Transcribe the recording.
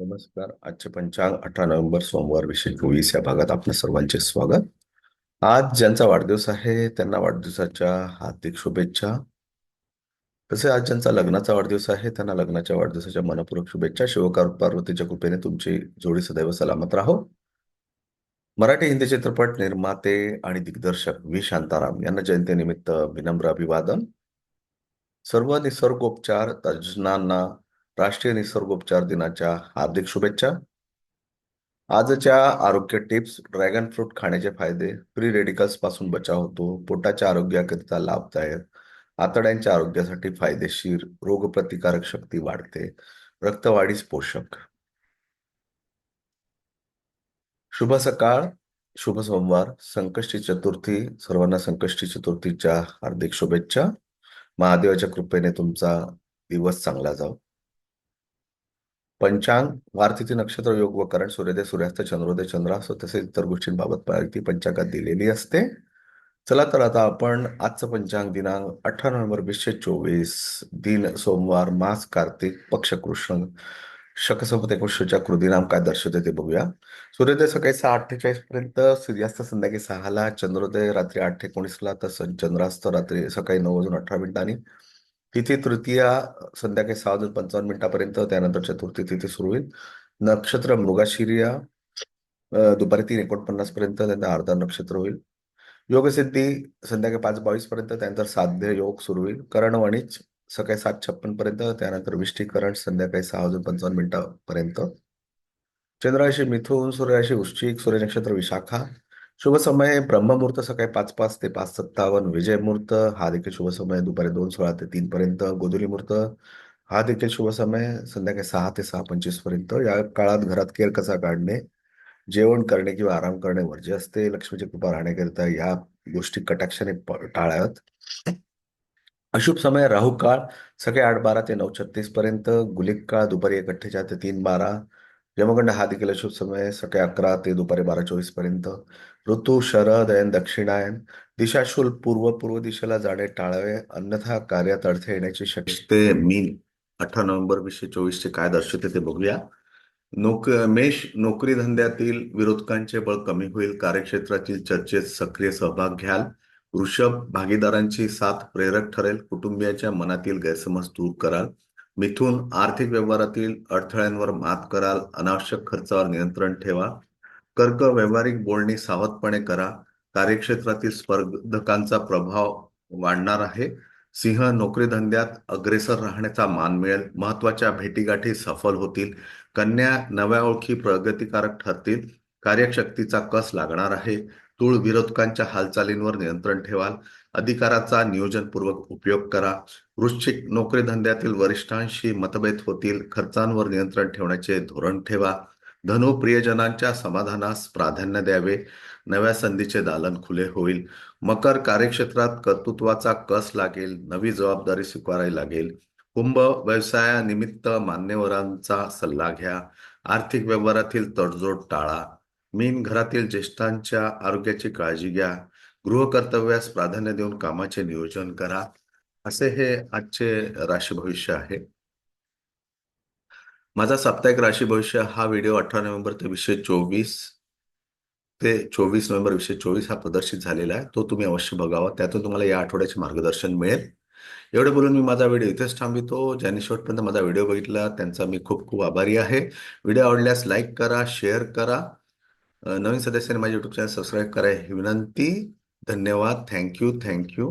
नमस्कार. आजचे पंचांग अठरा नोव्हेंबर सोमवार विषय चोवीस या भागात आपल्या सर्वांचे स्वागत. आज ज्यांचा वाढदिवस आहे त्यांना वाढदिवसाच्या हार्दिक शुभेच्छा. तसे आज ज्यांचा लग्नाचा वाढदिवस आहे त्यांना लग्नाच्या वाढदिवसाच्या मनपूर्वक शुभेच्छा. शिवकार पार्वतीच्या कृपेने तुमची जोडी सदैव सलामत राहो. मराठी हिंदी चित्रपट निर्माते आणि दिग्दर्शक व्ही. शांताराम यांना जयंतीनिमित्त विनम्र अभिवादन. सर्व निसर्गोपचार तज्ज्ञांना राष्ट्रीय निसर्गोपचार दिनाच्या हार्दिक शुभेच्छा. आजच्या आरोग्य टिप्स ड्रॅगन फ्रूट खाण्याचे फायदे फ्री रेडिकल्सपासून बचाव होतो पोटाच्या आरोग्याकरिता लाभदायक आतड्यांच्या आरोग्यासाठी फायदेशीर रोगप्रतिकारक शक्ती वाढते रक्तवाढीस पोषक. शुभ सकाळ शुभ सोमवार संकष्टी चतुर्थी सर्वांना संकष्टी चतुर्थीच्या हार्दिक शुभेच्छा. महादेवाच्या कृपेने तुमचा दिवस चांगला जाव. पंचांग वारतिथी नक्षत्र योग व करण सूर्योदय सूर्यास्त चंद्रोदय चंद्रास्त तसेच इतर गोष्टींबाबत माहिती पंचांगात दिलेली असते. चला तर आता आपण आजचं पंचांग दिनांक अठरा नोव्हेंबर वीसशे चोवीस दिन सोमवार मास कार्तिक पक्ष कृष्ण शकसंपत एकोणीसशेच्या कृदिनाम काय दर्शवते ते बघूया. सूर्योदय सकाळी सहा अठ्ठेचाळीस पर्यंत सूर्यास्त संध्याकाळी सहाला चंद्रोदय रात्री आठ एकोणीसला तसंच चंद्रास्त रात्री सकाळी नऊ वाजून अठरा मिनिटांनी तिथी तृतीया संध्याकाळी सहा वाजून पंचावन्न मिनिटापर्यंत त्यानंतर चतुर्थी तिथी सुरू होईल. नक्षत्र मृगाशिर्या दुपारी तीन एकोणपन्नास पर्यंत त्यांना अर्धा नक्षत्र होईल. योगसिद्धी संध्याकाळी पाच बावीस पर्यंत त्यानंतर साध्य योग सुरू होईल. करणवाणीच सकाळी सात छप्पन पर्यंत त्यानंतर विष्टीकरण संध्याकाळी सहा वाजून पंचावन्न मिनिटापर्यंत. चंद्राशी मिथून सूर्याशी वृश्चिक सूर्य नक्षत्र विशाखा शुभ समय ब्रह्ममुहूर्त सकाळी पाच पाच ते पाच सत्तावन्न विजय मुहूर्त हा देखील शुभ समय दुपारी दोन सोळा ते तीन पर्यंत गोधुली मुहूर्त हा देखील शुभ समय संध्याकाळी सहा ते सहा पंचवीसपर्यंत या काळात घरात केर कसा काढणे जेवण करणे किंवा आराम करणे वर्ज्य असते लक्ष्मीची कृपा राहण्याकरिता या गोष्टी कटाक्षाने टाळाव्यात. अशुभ समय राहू काळ सकाळी आठ बारा ते नऊ छत्तीस पर्यंत गुलिक काळ दुपारी एक अठ्ठेचाळ ते तीन बारा यमगंड हा देखील शुभ समय सकाळी अकरा ते दुपारी बारा चोवीसपर्यंत. ऋतू शरद अयन दक्षिणायन दिशाशूल पूर्व पूर्व दिशेला जाणे टाळावे. अन्यथा कार्यात अडथळे येण्याची शक्यते. मी अठरा नोव्हेंबर वीसशे चोवीसचे काय दर्शवते ते बघूया. नोक मेष नोकरी धंद्यातील विरोधकांचे बळ कमी होईल. कार्यक्षेत्रातील चर्चेत सक्रिय सहभाग घ्याल. वृषभ भागीदारांची साथ प्रेरक ठरेल. कुटुंबियाच्या मनातील गैरसमज दूर कराल. मिथून आर्थिक व्यवहारातील अडथळ्यांवर मात कराल. अनावश्यक खर्चावर नियंत्रण ठेवा. कर्क व्यावहारिक बोलणी सावधपणे करा. कार्यक्षेत्रातील स्पर्धकांचा प्रभाव वाढणार आहे. सिंह नोकरी धंद्यात अग्रेसर राहण्याचा मान मिळेल. महत्त्वाच्या भेटीगाठी सफल होतील. कन्या नव्या ओळखी प्रगतिकारक ठरतील. कार्यशक्तीचा कस लागणार आहे? तूळ विरोधकांच्या हालचालींवर नियंत्रण ठेवाल. अधिकाराचा नियोजनपूर्वक उपयोग करा. वृश्चिक नोकरी धंद्यातील वरिष्ठांशी मतभेद होतील खर्चांवर नियंत्रण ठेवण्याचे धोरण ठेवा धनु प्रियजनांच्या समाधानास प्राधान्य द्यावे नव्या संधीचे दालन खुले होईल मकर कार्यक्षेत्रात कर्तृत्वाचा कस लागेल नवी जबाबदारी स्वीकारावी लागेल कुंभ व्यवसायानिमित्त मान्यवरांचा सल्ला घ्या आर्थिक व्यवहारातील तडजोड टाळा मीन घरातील ज्येष्ठांच्या आरोग्याची काळजी घ्या गृहकर्तव्यास प्राधान्य देऊन कामाचे नियोजन करा असे हे आजचे राशी भविष्य आहे. माझा साप्ताहिक राशी भविष्य हा व्हिडिओ अठरा नोव्हेंबर ते वीसशे चोवीस ते चोवीस नोव्हेंबर वीसशे चोवीस हा प्रदर्शित झालेला आहे. तो तुम्ही अवश्य बघावा. त्यातून तुम्हाला या आठवड्याचे मार्गदर्शन मिळेल. एवढे बोलून मी माझा व्हिडिओ इथेच थांबितो ज्यांनी शेवटपर्यंत माझा व्हिडिओ बघितला त्यांचा मी खूप खूप आभारी आहे. व्हिडिओ आवडल्यास लाईक करा शेअर करा. नवीन सदस्यांनी माझे युट्यूब चॅनल सबस्क्राईब करा ही विनंती. धन्यवाद. Thank you. Thank you.